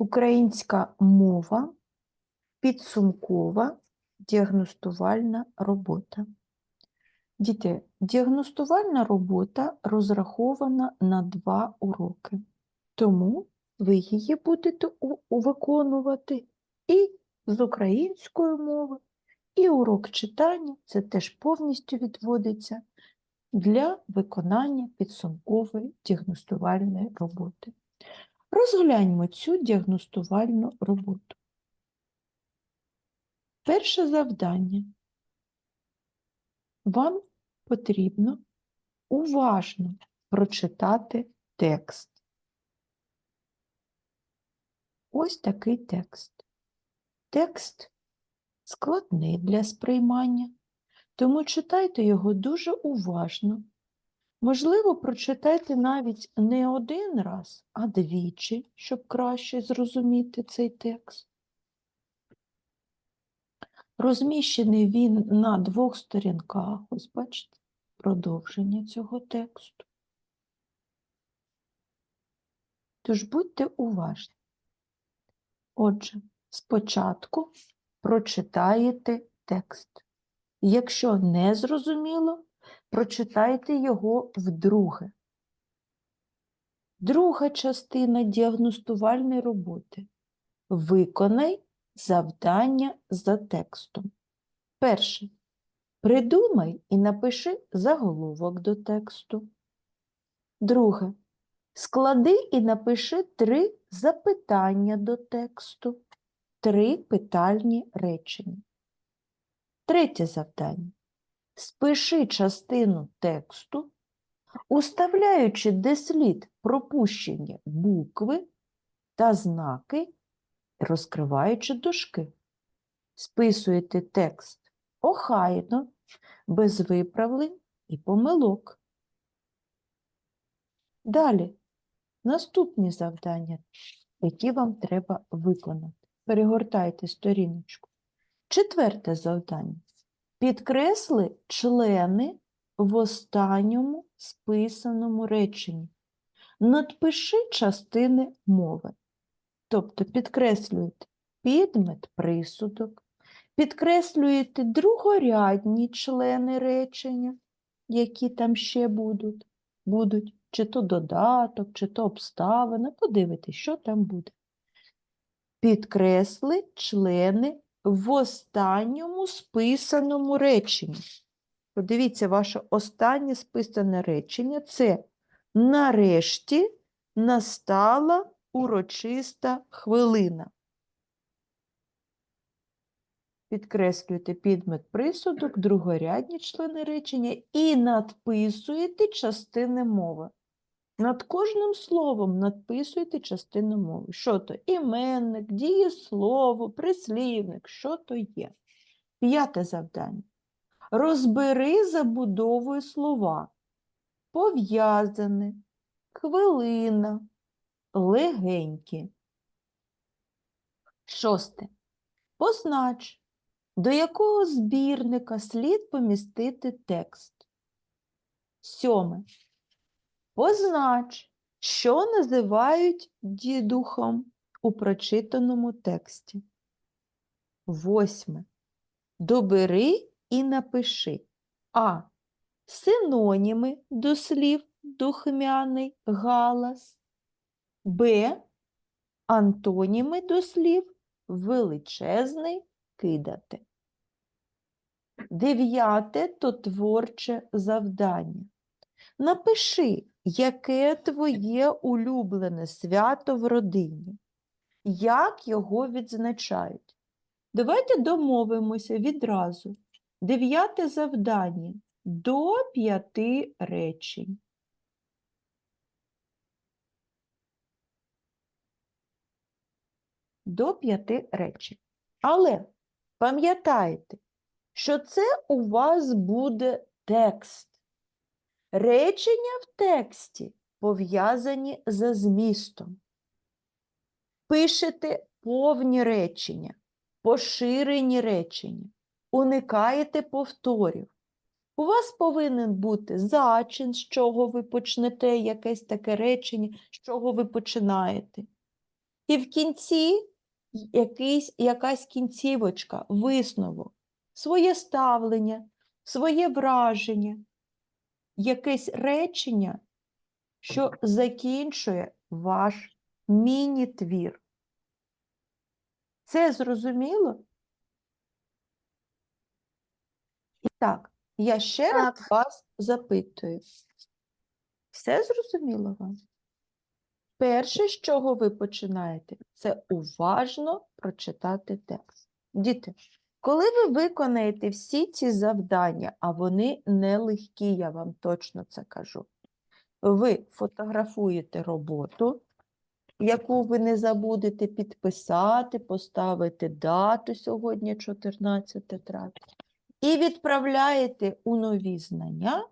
Українська мова, підсумкова діагностувальна робота. Діти, діагностувальна робота розрахована на два уроки, тому ви її будете виконувати і з української мови, і урок читання це теж повністю відводиться для виконання підсумкової діагностувальної роботи. Розгляньмо цю діагностувальну роботу. Перше завдання. Вам потрібно уважно прочитати текст. Ось такий текст. Текст складний для сприймання, тому читайте його дуже уважно. Можливо, прочитайте навіть не один раз, а двічі, щоб краще зрозуміти цей текст. Розміщений він на двох сторінках, ось бачите, продовження цього тексту. Тож будьте уважні. Отже, спочатку прочитаєте текст. Якщо не зрозуміло, прочитайте його вдруге. Друга частина діагностувальної роботи. Виконай завдання за текстом. Перше. Придумай і напиши заголовок до тексту. Друге. Склади і напиши три запитання до тексту, три питальні речення. Третє завдання. Спиши частину тексту, уставляючи де слід пропущення букви та знаки, розкриваючи дужки. Списуєте текст охайно, без виправлень і помилок. Далі, наступні завдання, які вам треба виконати. Перегортайте сторіночку. Четверте завдання. Підкресли члени в останньому списаному реченні. Надпиши частини мови. Тобто підкреслюєте підмет, присудок, підкреслюєте другорядні члени речення, які там ще будуть, будуть чи то додаток, чи то обставина. Подивитесь, що там буде. Підкресли члени в останньому списаному реченні. Подивіться, ваше останнє списане речення це нарешті настала урочиста хвилина. Підкреслюєте підмет присудок, другорядні члени речення і надписуєте частини мови. Над кожним словом надписуєте частину мови. Що то? Іменник, дієслово, прислівник, що то є. П'яте завдання. Розбери забудовою слова. Пов'язане, хвилина, легенькі. Шосте. Познач, до якого збірника слід помістити текст. Сьоме. Познач, що називають дідухом у прочитаному тексті. Восьме. Добери і напиши А. Синоніми до слів духмяний галас. Б. Антоніми до слів величезний кидати. Дев'яте то творче завдання. Напиши, яке твоє улюблене свято в родині, як його відзначають. Давайте домовимося відразу. Дев'яте завдання до п'яти речень. До п'яти речень. Але пам'ятайте, що це у вас буде текст. Речення в тексті пов'язані за змістом. Пишете повні речення, поширені речення, уникаєте повторів. У вас повинен бути зачин, з чого ви почнете якесь таке речення, з чого ви починаєте. І в кінці якийсь, якась кінцівочка, висновок, своє ставлення, своє враження, якесь речення, що закінчує ваш міні-твір. Це зрозуміло? І так, я ще раз вас запитую. Все зрозуміло вам? Перше, з чого ви починаєте, це уважно прочитати текст. Діти, коли ви виконаєте всі ці завдання, а вони нелегкі, я вам точно це кажу, ви фотографуєте роботу, яку ви не забудете підписати, поставити дату сьогодні 14 травня, і відправляєте у нові знання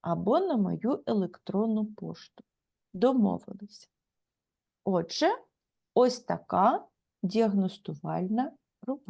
або на мою електронну пошту. Домовилися. Отже, ось така діагностувальна робота.